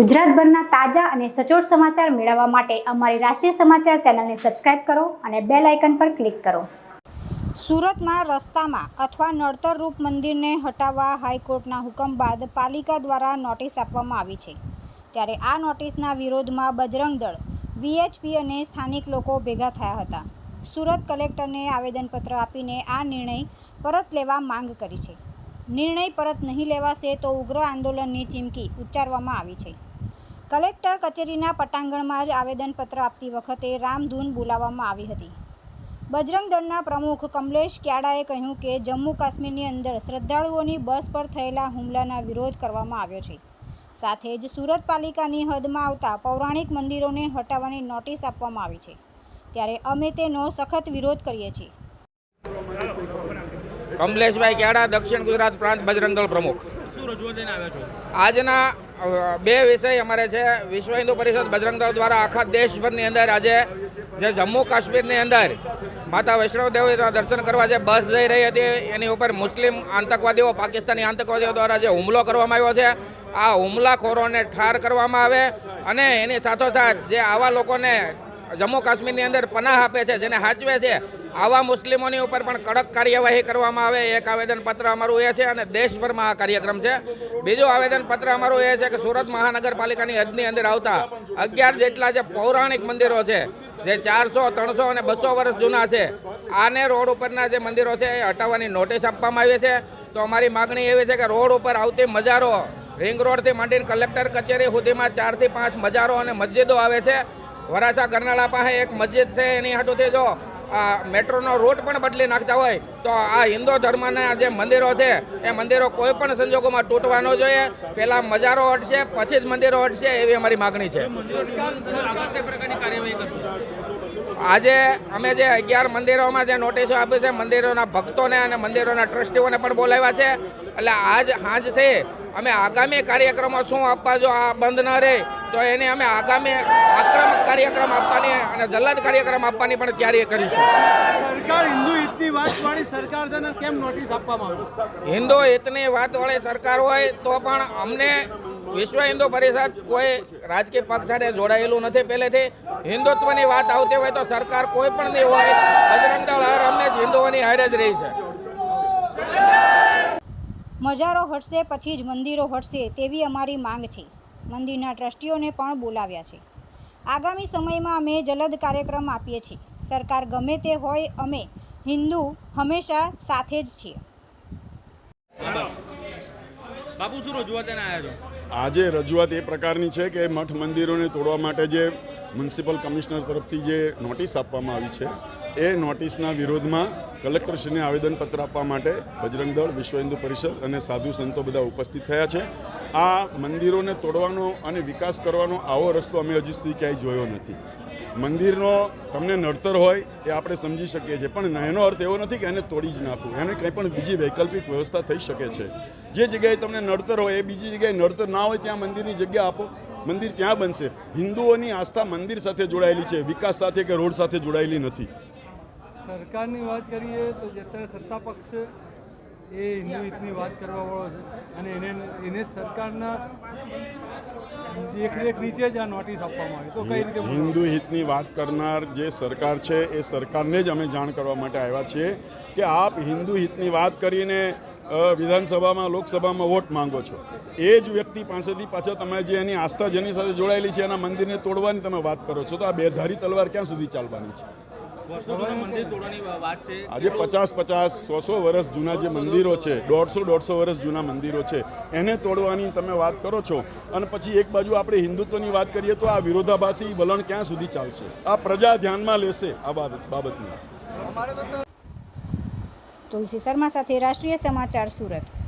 ગુજરાતભરના તાજા અને સચોટ સમાચાર મેળવવા માટે અમારી રાષ્ટ્રીય સમાચાર ચેનલને સબસ્ક્રાઇબ કરો અને બેલ આઇકન પર ક્લિક કરો. સુરતમાં રસ્તામાં અથવા નડતરરૂપ મંદિરને હટાવવા હાઈકોર્ટના હુકમ બાદ પાલિકા દ્વારા નોટિસ આપવામાં આવી છે. ત્યારે આ નોટિસના વિરોધમાં બજરંગ દળ વીએચપી અને સ્થાનિક લોકો ભેગા થયા હતા. સુરત કલેક્ટરને આવેદનપત્ર આપીને આ નિર્ણય પરત લેવા માંગ કરી છે. નિર્ણય પરત નહીં લેવાશે તો ઉગ્ર આંદોલનની ચીમકી ઉચ્ચારવામાં આવી છે. કલેક્ટર કચેરીના પટાંગણમાં જ આવેદનપત્ર આપતી વખતે રામધૂન બોલાવવામાં આવી હતી. બજરંગ દળના પ્રમુખ કમલેશ ક્યાડાએ કહ્યું કે જમ્મુ કાશ્મીરની અંદર શ્રદ્ધાળુઓની બસ પર થયેલા હુમલાના વિરોધ કરવામાં આવ્યો છે. સાથે જ સુરત પાલિકાની હદમાં આવતા પૌરાણિક મંદિરોને હટાવવાની નોટિસ આપવામાં આવી છે. ત્યારે અમે તેનો સખત વિરોધ કરીએ છીએ. કમલેશભાઈ ક્યાડા દક્ષિણ ગુજરાત પ્રાંત બજરંગ દળ પ્રમુખ. આજના બે વિષય અમારે છે. વિશ્વ હિન્દુ પરિષદ બજરંગ દળ દ્વારા આખા દેશભરની અંદર આજે જે જમ્મુ કાશ્મીરની અંદર માતા વૈષ્ણવ દેવીના દર્શન કરવા જે બસ જઈ રહી હતી, એની ઉપર મુસ્લિમ આતંકવાદીઓ, પાકિસ્તાની આતંકવાદીઓ દ્વારા જે હુમલો કરવામાં આવ્યો છે, આ હુમલાખોરોને ઠાર કરવામાં આવે અને એની સાથોસાથ જે આવા લોકોને જમ્મુ કાશ્મીરની અંદર પનાહ આપે છે, જેને સાચવે છે. આવા મુસ્લિમોની ઉપર પણ કડક કાર્યવાહી કરવામાં આવે, એક આવેદનપત્ર અમારું એ છે અને દેશભરમાં આ કાર્યક્રમ છે. બીજું આવેદનપત્ર અમારું એ છે કે સુરત મહાનગરપાલિકાની હદની અંદર આવતા અગિયાર જેટલા જે પૌરાણિક મંદિરો છે, જે ચારસો, ત્રણસો અને બસો વર્ષ જૂના છે, આને રોડ ઉપરના જે મંદિરો છે એ હટાવવાની નોટિસ આપવામાં આવી છે. તો અમારી માગણી એવી છે કે રોડ ઉપર આવતી મજારો રિંગ રોડથી માંડીને કલેક્ટર કચેરી સુધીમાં ચારથી પાંચ મજારો અને મસ્જિદો આવે છે. વરાછા કરનાળા પાસે એક મસ્જિદ છે, એની હાટુથી જો, આ મેટ્રોનો રૂટ પણ બદલી નાખતા હોય, તો આ હિન્દુ ધર્મના જે મંદિરો છે, એ મંદિરો કોઈ પણ સંજોગોમાં તૂટવા ન જોઈએ. પહેલાં મજારો હટશે, પછી જ મંદિરો હટશે, એવી અમારી માગણી છે. આજે અમે જે અગિયાર મંદિરોમાં જે નોટિસો આપી છે, મંદિરોના ભક્તોને અને મંદિરોના ટ્રસ્ટીઓને પણ બોલાવ્યા છે. એટલે આજ સાંજથી અમે આગામી કાર્યક્રમો શું આપવા જો આ બંધ ન રહે તો એને અમે આગામી આક્રમક કાર્યક્રમ આપવાની અને જલ્લાદ કાર્યક્રમ આપવાની પણ તૈયારી કરીશું સરકાર હિન્દુ હિતની વાત વાળી સરકાર છે ને કેમ નોટિસ આપવામાં આવે હિન્દુ હિતની વાત વાળી સરકાર હોય તો પણ અમને વિશ્વ હિન્દુ પરિષદ કોઈ રાજકીય પક્ષ સાથે જોડાયેલું નથી. પહેલેથી હિન્દુત્વની વાત આવતી હોય તો સરકાર કોઈ પણ નહીં હોય. બજરંગ દળ હર હંમેશ હિન્દુઓની હાડ જ રહી છે. મજારો હટશે પછી જ મંદિરો હટશે તેવી અમારી માંગ છે. મંદિરના ટ્રસ્ટીઓને પણ બોલાવ્યા છે. આગામી સમયમાં અમે જલદ કાર્યક્રમ આપીએ છીએ. સરકાર ગમે તે હોય અમે હિન્દુ હંમેશા સાથે જ છીએ. આજે રજૂઆત એ પ્રકારની છે કે મઠ મંદિરોને તોડવા માટે જે મ્યુનિસિપલ કમિશનર તરફથી જે નોટિસ આપવામાં આવી છે એ નોટિસના વિરોધમાં કલેક્ટરશ્રીને આવેદનપત્ર આપવા માટે બજરંગ દળ, વિશ્વ હિન્દુ પરિષદ અને સાધુ સંતો બધા ઉપસ્થિત થયા છે. આ મંદિરોને તોડવાનો અને વિકાસ કરવાનો આવો રસ્તો અમે હજી સુધી ક્યાંય જોયો નથી. મંદિરનો તમને નડતર હોય એ આપણે સમજી શકીએ છીએ, પણ એનો અર્થ એવો નથી કે એને તોડી જ નાખવું. એને કંઈ પણ બીજી વૈકલ્પિક વ્યવસ્થા થઈ શકે છે. જે જગ્યાએ તમને નડતર હોય, એ બીજી જગ્યાએ નડતર ના હોય, ત્યાં મંદિરની જગ્યા આપો. મંદિર ત્યાં બનશે? હિન્દુઓની આસ્થા મંદિર સાથે જોડાયેલી છે, વિકાસ સાથે કે રોડ સાથે જોડાયેલી નથી. સરકારની વાત કરીએ તો જે અત્યારે સત્તા પક્ષ એ હિન્દુ હિતની વાત કરવા વાળો છે. અને એને એને જ સરકારના દેખરેખ નીચે જ આ નોટિસ આપવામાં આવી. તો કઈ રીતે હિન્દુ હિતની વાત કરનાર જે સરકાર છે, એ સરકારને જ અમે જાણ કરવા માટે આવ્યા છીએ કે આપ હિન્દુ હિતની વાત કરીને વિધાનસભામાં, લોકસભામાં વોટ માંગો છો. એ જ વ્યક્તિ પાસેથી પાછા તમે જે એની આસ્થા જેની સાથે જોડાયેલી છે, એના મંદિરને તોડવાની તમે વાત કરો છો, તો આ બેધારી તલવાર ક્યાં સુધી ચાલવાની છે? આજે પચાસ પચાસ સો સો વર્ષ જૂના જે મંદિરો છે દોઢસો દોઢસો વર્ષ જૂના મંદિરો છે એને તોડવાની તમે વાત કરો છો. અને પછી એક બાજુ આપણે હિન્દુત્વની વાત કરીએ તો આ વિરોધાભાસી વલણ ક્યાં સુધી ચાલશે? આ પ્રજા ધ્યાનમાં લેશે આ બાબત બાબતને. તુલસી શર્મા સાથે રાષ્ટ્રીય સમાચાર સુરત.